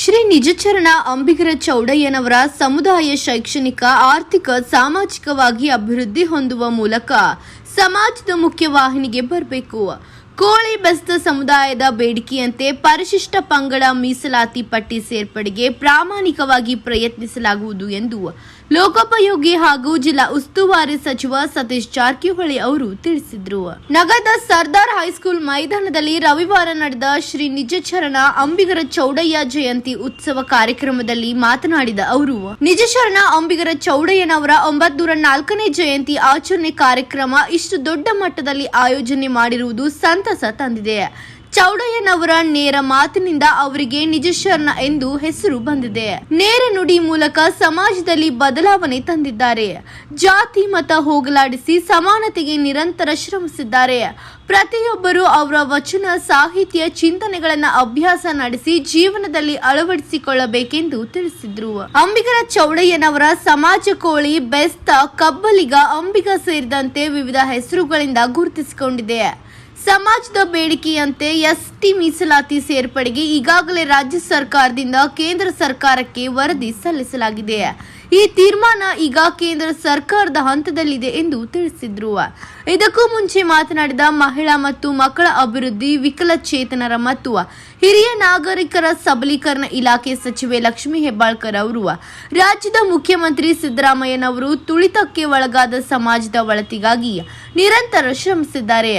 ಶ್ರೀ ನಿಜಚರಣ ಅಂಬಿಗರ ಚೌಡಯ್ಯನವರ ಸಮುದಾಯ ಶೈಕ್ಷಣಿಕ ಆರ್ಥಿಕ ಸಾಮಾಜಿಕವಾಗಿ ಅಭಿವೃದ್ಧಿ ಹೊಂದುವ ಮೂಲಕ ಸಮಾಜದ ಮುಖ್ಯವಾಹಿನಿಗೆ ಬರಬೇಕು. ಕೋಳಿ ಬೆಸ್ತ ಸಮುದಾಯದ ಬೇಡಿಕೆಯಂತೆ ಪರಿಶಿಷ್ಟ ಪಂಗಡ ಮೀಸಲಾತಿ ಪಟ್ಟಿ ಸೇರ್ಪಡೆಗೆ ಪ್ರಾಮಾಣಿಕವಾಗಿ ಪ್ರಯತ್ನಿಸಲಾಗುವುದು ಎಂದು ಲೋಕೋಪಯೋಗಿ ಹಾಗೂ ಜಿಲ್ಲಾ ಉಸ್ತುವಾರಿ ಸಚಿವ ಸತೀಶ್ ಜಾರಕಿಹೊಳಿ ಅವರು ತಿಳಿಸಿದರು. ನಗರದ ಸರ್ದಾರ್ ಹೈಸ್ಕೂಲ್ ಮೈದಾನದಲ್ಲಿ ರವಿವಾರ ನಡೆದ ಶ್ರೀ ನಿಜಚರಣ ಅಂಬಿಗರ ಚೌಡಯ್ಯ ಜಯಂತಿ ಉತ್ಸವ ಕಾರ್ಯಕ್ರಮದಲ್ಲಿ ಮಾತನಾಡಿದ ಅವರು ನಿಜಶರಣ ಅಂಬಿಗರ ಚೌಡಯ್ಯನವರ ಒಂಬತ್ನೂರ ನಾಲ್ಕನೇ ಜಯಂತಿ ಆಚರಣೆ ಕಾರ್ಯಕ್ರಮ ಇಷ್ಟು ದೊಡ್ಡ ಮಟ್ಟದಲ್ಲಿ ಆಯೋಜನೆ ಮಾಡಿರುವುದು ಸಂತಸ ತಂದಿದೆ. ಚೌಡಯ್ಯನವರ ನೇರ ಮಾತಿನಿಂದ ಅವರಿಗೆ ನಿಜಶರಣ ಎಂದು ಹೆಸರು ಬಂದಿದೆ. ನೇರ ನುಡಿ ಮೂಲಕ ಸಮಾಜದಲ್ಲಿ ಬದಲಾವಣೆ ತಂದಿದ್ದಾರೆ. ಜಾತಿ ಮತ ಹೋಗಲಾಡಿಸಿ ಸಮಾನತೆಗೆ ನಿರಂತರ ಶ್ರಮಿಸಿದ್ದಾರೆ. ಪ್ರತಿಯೊಬ್ಬರು ಅವರ ವಚನ, ಸಾಹಿತ್ಯ, ಚಿಂತನೆಗಳನ್ನ ಅಭ್ಯಾಸ ನಡೆಸಿ ಜೀವನದಲ್ಲಿ ಅಳವಡಿಸಿಕೊಳ್ಳಬೇಕೆಂದು ತಿಳಿಸಿದ್ರು. ಅಂಬಿಗರ ಚೌಡಯ್ಯನವರ ಸಮಾಜ ಕೋಳಿ, ಬೆಸ್ತ, ಕಬ್ಬಲಿಗ, ಅಂಬಿಗ ಸೇರಿದಂತೆ ವಿವಿಧ ಹೆಸರುಗಳಿಂದ ಗುರುತಿಸಿಕೊಂಡಿದೆ. ಸಮಾಜದ ಬೇಡಿಕೆಯಂತೆ ಎಸ್ಟಿ ಮೀಸಲಾತಿ ಸೇರ್ಪಡೆಗೆ ಈಗಾಗಲೇ ರಾಜ್ಯ ಸರ್ಕಾರದಿಂದ ಕೇಂದ್ರ ಸರ್ಕಾರಕ್ಕೆ ವರದಿ ಸಲ್ಲಿಸಲಾಗಿದೆ. ಈ ತೀರ್ಮಾನ ಈಗ ಕೇಂದ್ರ ಸರ್ಕಾರದ ಹಂತದಲ್ಲಿದೆ ಎಂದು ತಿಳಿಸಿದ್ರು. ಇದಕ್ಕೂ ಮುಂಚೆ ಮಾತನಾಡಿದ ಮಹಿಳಾ ಮತ್ತು ಮಕ್ಕಳ ಅಭಿವೃದ್ಧಿ, ವಿಕಲಚೇತನರ ಮತ್ತು ಹಿರಿಯ ನಾಗರಿಕರ ಸಬಲೀಕರಣ ಇಲಾಖೆ ಸಚಿವೆ ಲಕ್ಷ್ಮೀ ಹೆಬ್ಬಾಳ್ಕರ್ ಅವರು, ರಾಜ್ಯದ ಮುಖ್ಯಮಂತ್ರಿ ಸಿದ್ದರಾಮಯ್ಯನವರು ತುಳಿತಕ್ಕೆ ಒಳಗಾದ ಸಮಾಜದ ಒಳತಿಗಾಗಿ ನಿರಂತರ ಶ್ರಮಿಸಿದ್ದಾರೆ.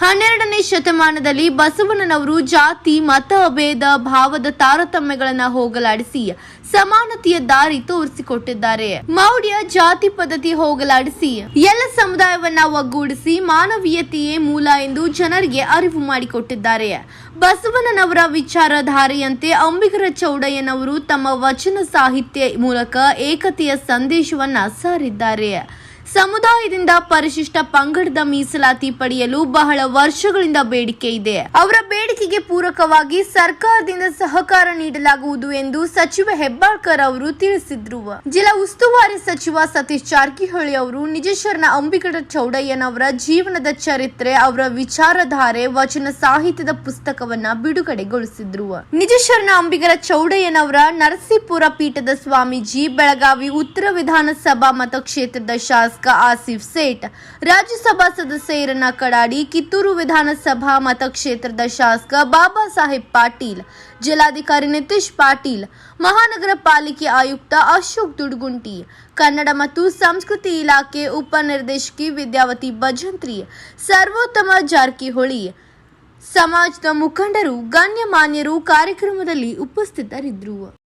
ಹನ್ನೆರಡನೇ ಶತಮಾನದಲ್ಲಿ ಬಸವಣ್ಣನವರು ಜಾತಿ, ಮತ ಭೇದ, ಭಾವದ ತಾರತಮ್ಯಗಳನ್ನ ಹೋಗಲಾಡಿಸಿ ಸಮಾನತೆಯ ದಾರಿ ತೋರಿಸಿಕೊಟ್ಟಿದ್ದಾರೆ. ಮೌಢ್ಯ ಜಾತಿ ಪದ್ಧತಿ ಹೋಗಲಾಡಿಸಿ ಎಲ್ಲ ಸಮುದಾಯವನ್ನ ಒಗ್ಗೂಡಿಸಿ ಮಾನವೀಯತೆಯೇ ಮೂಲ ಎಂದು ಜನರಿಗೆ ಅರಿವು ಮಾಡಿಕೊಟ್ಟಿದ್ದಾರೆ. ಬಸವಣ್ಣನವರ ವಿಚಾರಧಾರೆಯಂತೆ ಅಂಬಿಗರ ಚೌಡಯ್ಯನವರು ತಮ್ಮ ವಚನ ಸಾಹಿತ್ಯ ಮೂಲಕ ಏಕತೆಯ ಸಂದೇಶವನ್ನ ಸಾರಿದ್ದಾರೆ. ಸಮುದಾಯದಿಂದ ಪರಿಶಿಷ್ಟ ಪಂಗಡದ ಮೀಸಲಾತಿ ಪಡೆಯಲು ಬಹಳ ವರ್ಷಗಳಿಂದ ಬೇಡಿಕೆ ಇದೆ. ಅವರ ಬೇಡಿಕೆಗೆ ಪೂರಕವಾಗಿ ಸರ್ಕಾರದಿಂದ ಸಹಕಾರ ನೀಡಲಾಗುವುದು ಎಂದು ಸಚಿವ ಹೆಬ್ಬಾಳ್ಕರ್ ಅವರು ತಿಳಿಸಿದ್ರು. ಜಿಲ್ಲಾ ಉಸ್ತುವಾರಿ ಸಚಿವ ಸತೀಶ್ ಜಾರಕಿಹೊಳಿ ಅವರು ನಿಜಶರಣ ಅಂಬಿಗರ ಚೌಡಯ್ಯನವರ ಜೀವನದ ಚರಿತ್ರೆ, ಅವರ ವಿಚಾರಧಾರೆ, ವಚನ ಸಾಹಿತ್ಯದ ಪುಸ್ತಕವನ್ನ ಬಿಡುಗಡೆಗೊಳಿಸಿದ್ರು. ನಿಜಶರಣ ಅಂಬಿಗರ ಚೌಡಯ್ಯನವರ ನರಸೀಪುರ ಪೀಠದ ಸ್ವಾಮೀಜಿ, ಬೆಳಗಾವಿ ಉತ್ತರ ವಿಧಾನಸಭಾ ಮತಕ್ಷೇತ್ರದ ಶಾಸಕ ಆಸಿಫ್ ಸೇಠ್. ರಾಜ್ಯಸಭಾ ಸದಸ್ಯರನ್ನ ಕಡಾಡಿ ಕಿತ್ತೂರು ವಿಧಾನಸಭಾ ಮತಕ್ಷೇತ್ರದ ಶಾಸಕ ಬಾಬಾ ಸಾಹೇಬ್ ಪಾಟೀಲ್, ಜಿಲ್ಲಾಧಿಕಾರಿ ನಿತೀಶ್ ಪಾಟೀಲ್, ಮಹಾನಗರ ಪಾಲಿಕೆ ಆಯುಕ್ತ ಅಶೋಕ್ ದುಡ್ಗುಂಟಿ, ಕನ್ನಡ ಮತ್ತು ಸಂಸ್ಕೃತಿ ಇಲಾಖೆ ಉಪನಿರ್ದೇಶಕಿ ವಿದ್ಯಾವತಿ ಭಜಂತ್ರಿ, ಸರ್ವೋತ್ತಮ ಜಾರಕಿಹೊಳಿ, ಸಮಾಜದ ಮುಖಂಡರು, ಗಣ್ಯಮಾನ್ಯರು ಕಾರ್ಯಕ್ರಮದಲ್ಲಿ ಉಪಸ್ಥಿತರಿದ್ದರು.